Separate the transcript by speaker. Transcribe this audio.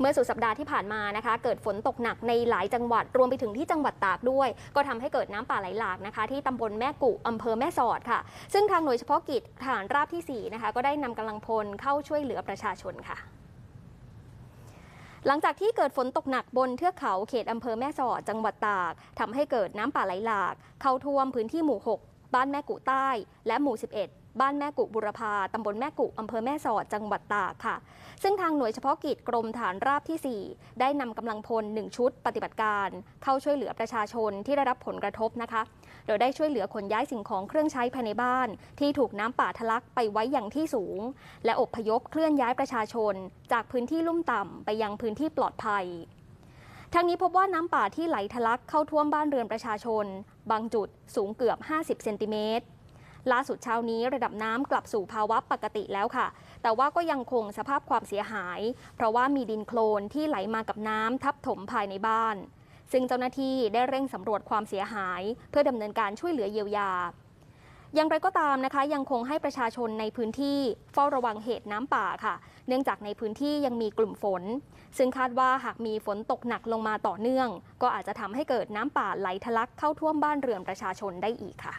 Speaker 1: เมื่อสุดสัปดาห์ที่ผ่านมานะคะ เกิดฝนตกหนักในหลายจังหวัดรวมไปถึงที่จังหวัดตากด้วย ก็ทำให้เกิดน้ำป่าไหลหลากนะคะ ที่ตำบลแม่กุอำเภอแม่สอดค่ะ ซึ่งทางหน่วยเฉพาะกิจทหารราบที่4นะคะก็ได้นำกำลังพลเข้าช่วยเหลือประชาชนค่ะหลังจากที่เกิดฝนตกหนักบนเทือกเขาเขตอำเภอแม่สอดจังหวัดตากทำให้เกิดน้ำป่าไหลหลาก เข้าท่วมพื้นที่หมู่ 6 บ้านแม่กุใต้ และหมู่ 11 บ้านแม่กุบุรพาตำบลแม่กุอำเภอแม่สอดจังหวัดตากค่ะ ซึ่งทางหน่วยเฉพาะกิจกรมฐานราบที่ 4 ได้นำกำลังพล 1 ชุดปฏิบัติการ เข้าช่วยเหลือประชาชนที่ได้รับผลกระทบนะคะ โดยได้ช่วยเหลือขนย้ายสิ่งของเครื่องใช้ภายในบ้าน ที่ถูกน้ำป่าทะลักไปไว้อย่างที่สูง และอบพยพเคลื่อนย้ายประชาชน จากพื้นที่ลุ่มต่ำไปยังพื้นที่ปลอดภัยทั้งนี้พบว่าน้ำป่าที่ไหลทะลักเข้าท่วมบ้านเรือนประชาชน บางจุดสูงเกือบ 50 เซนติเมตร ล่าสุดเช้านี้ระดับน้ำกลับสู่ภาวะปกติแล้วค่ะ แต่ว่าก็ยังคงสภาพความเสียหาย เพราะว่ามีดินโคลนที่ไหลมากับน้ำทับถมภายในบ้าน ซึ่งเจ้าหน้าที่ได้เร่งสำรวจความเสียหาย เพื่อดำเนินการช่วยเหลือเยียวยาอย่างไรก็ตามนะคะ ยังคงให้ประชาชนในพื้นที่เฝ้าระวังเหตุน้ำป่าค่ะ เนื่องจากในพื้นที่ยังมีกลุ่มฝน ซึ่งคาดว่าหากมีฝนตกหนักลงมาต่อเนื่อง ก็อาจจะทำให้เกิดน้ำป่าไหลทะลักเข้าท่วมบ้านเรือนประชาชนได้อีกค่ะ